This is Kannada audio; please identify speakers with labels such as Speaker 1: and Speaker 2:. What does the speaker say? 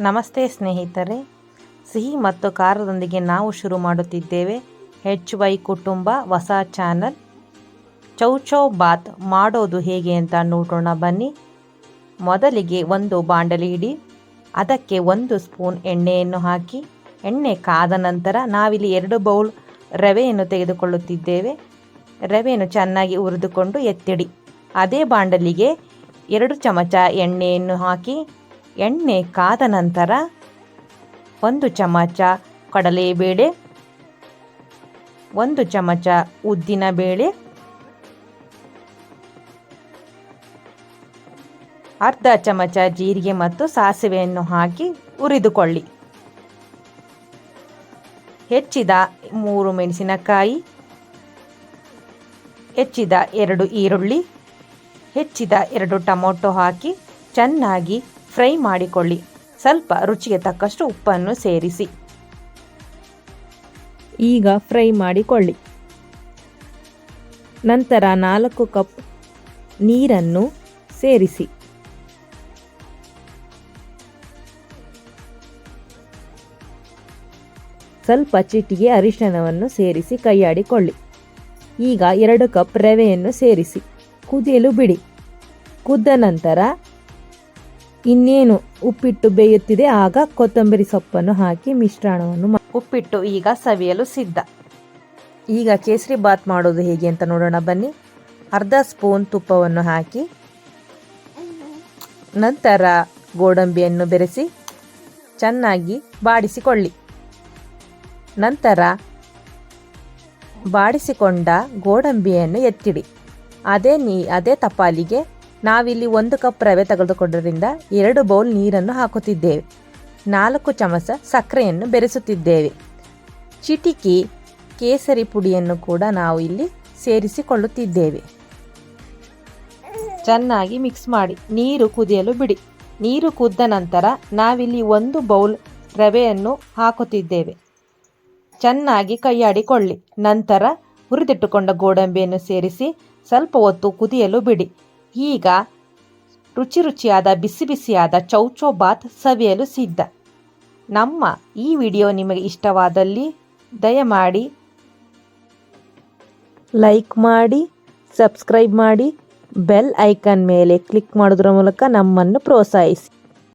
Speaker 1: ನಮಸ್ತೆ ಸ್ನೇಹಿತರೆ. ಸಿಹಿ ಮತ್ತು ಖಾರದೊಂದಿಗೆ ನಾವು ಶುರು ಮಾಡುತ್ತಿದ್ದೇವೆ. ಹೆಚ್ ವೈ ಕುಟುಂಬ ಹೊಸ ಚಾನಲ್. ಚೌಚೌ ಬಾತ್ ಮಾಡೋದು ಹೇಗೆ ಅಂತ ನೋಡೋಣ ಬನ್ನಿ. ಮೊದಲಿಗೆ ಒಂದು ಬಾಂಡಲಿ ಇಡಿ. ಅದಕ್ಕೆ ಒಂದು ಸ್ಪೂನ್ ಎಣ್ಣೆಯನ್ನು ಹಾಕಿ. ಎಣ್ಣೆ ಕಾದ ನಂತರ ನಾವಿಲ್ಲಿ ಎರಡು ಬೌಲ್ ರವೆಯನ್ನು ತೆಗೆದುಕೊಳ್ಳುತ್ತಿದ್ದೇವೆ. ರವೆಯನ್ನು ಚೆನ್ನಾಗಿ ಹುರಿದುಕೊಂಡು ಎತ್ತಿಡಿ. ಅದೇ ಬಾಂಡಲಿಗೆ ಎರಡು ಚಮಚ ಎಣ್ಣೆಯನ್ನು ಹಾಕಿ. ಎಣ್ಣೆ ಕಾದ ನಂತರ ಒಂದು ಚಮಚ ಕಡಲೆಬೇಳೆ ಒಂದು ಚಮಚ ಉದ್ದಿನ ಬೇಳೆ, ಅರ್ಧ ಚಮಚ ಜೀರಿಗೆ ಮತ್ತು ಸಾಸಿವೆಯನ್ನು ಹಾಕಿ ಉರಿದುಕೊಳ್ಳಿ ಹೆಚ್ಚಿದ ಮೂರು ಮೆಣಸಿನಕಾಯಿ, ಹೆಚ್ಚಿದ ಎರಡು ಈರುಳ್ಳಿ, ಹೆಚ್ಚಿದ ಎರಡು ಟೊಮೊಟೊ ಹಾಕಿ ಚೆನ್ನಾಗಿ ಫ್ರೈ ಮಾಡಿಕೊಳ್ಳಿ. ಸ್ವಲ್ಪ ರುಚಿಗೆ ತಕ್ಕಷ್ಟು ಉಪ್ಪನ್ನು ಸೇರಿಸಿ. ಈಗ ಫ್ರೈ ಮಾಡಿಕೊಳ್ಳಿ. ನಂತರ ನಾಲ್ಕು ಕಪ್ ನೀರನ್ನು ಸೇರಿಸಿ. ಸ್ವಲ್ಪ ಚಿಟಿಗೆ ಅರಿಶಿಣವನ್ನು ಸೇರಿಸಿ ಕೈಯಾಡಿಕೊಳ್ಳಿ. ಈಗ ಎರಡು ಕಪ್ ರವೆಯನ್ನು ಸೇರಿಸಿ. ಕುದಿಯಲು ಬಿಡಿ. ಕುದ್ದ ನಂತರ ಇನ್ನೇನು ಉಪ್ಪಿಟ್ಟು ಬೇಯುತ್ತಿದೆ, ಆಗ ಕೊತ್ತಂಬರಿ ಸೊಪ್ಪನ್ನು ಹಾಕಿ ಮಿಶ್ರಣವನ್ನು ಉಪ್ಪಿಟ್ಟು ಈಗ ಸವಿಯಲು ಸಿದ್ಧ. ಈಗ ಕೇಸರಿ ಬಾತ್ ಮಾಡೋದು ಹೇಗೆ ಅಂತ ನೋಡೋಣ, ಬನ್ನಿ. ಅರ್ಧ ಸ್ಪೂನ್ ತುಪ್ಪವನ್ನು ಹಾಕಿ, ನಂತರ ಗೋಡಂಬಿಯನ್ನು ಬೆರೆಸಿ, ಚೆನ್ನಾಗಿ ಬಾಡಿಸಿಕೊಳ್ಳಿ. ನಂತರ ಬಾಡಿಸಿಕೊಂಡ ಗೋಡಂಬಿಯನ್ನು ಎತ್ತಿಡಿ. ಅದೇ ನೀ ಅದೇ ತಪಾಲಿಗೆ ನಾವಿಲ್ಲಿ ಒಂದು ಕಪ್ ರವೆ ತೆಗೆದುಕೊಂಡರಿಂದ ಎರಡು ಬೌಲ್ ನೀರನ್ನು ಹಾಕುತ್ತಿದ್ದೇವೆ. ನಾಲ್ಕು ಚಮಚ ಸಕ್ಕರೆಯನ್ನು ಬೆರೆಸುತ್ತಿದ್ದೇವೆ. ಚಿಟಿಕಿ, ಕೇಸರಿ ಪುಡಿಯನ್ನು ಕೂಡ ನಾವು ಇಲ್ಲಿ ಸೇರಿಸಿಕೊಳ್ಳುತ್ತಿದ್ದೇವೆ. ಚೆನ್ನಾಗಿ ಮಿಕ್ಸ್ ಮಾಡಿ. ನೀರು ಕುದಿಯಲು ಬಿಡಿ. ನೀರು ಕುದ್ದ ನಂತರ ನಾವಿಲ್ಲಿ ಒಂದು ಬೌಲ್ ರವೆಯನ್ನು ಹಾಕುತ್ತಿದ್ದೇವೆ. ಚೆನ್ನಾಗಿ ಕೈಯಾಡಿಕೊಳ್ಳಿ. ನಂತರ ಹುರಿದಿಟ್ಟುಕೊಂಡ ಗೋಡಂಬಿಯನ್ನು ಸೇರಿಸಿ ಸ್ವಲ್ಪ ಹೊತ್ತು ಕುದಿಯಲು ಬಿಡಿ. ಈಗ ರುಚಿ ರುಚಿಯಾದ, ಬಿಸಿ ಬಿಸಿಯಾದ ಚೌಚೌ ಬಾತ್ ಸವಿಯಲು ಸಿದ್ಧ. ನಮ್ಮ ಈ ವಿಡಿಯೋ ನಿಮಗೆ ಇಷ್ಟವಾದಲ್ಲಿ ದಯಮಾಡಿ ಲೈಕ್ ಮಾಡಿ, ಸಬ್ಸ್ಕ್ರೈಬ್ ಮಾಡಿ, ಬೆಲ್ ಐಕಾನ್ ಮೇಲೆ ಕ್ಲಿಕ್ ಮಾಡೋದ್ರ ಮೂಲಕ ನಮ್ಮನ್ನು ಪ್ರೋತ್ಸಾಹಿಸಿ.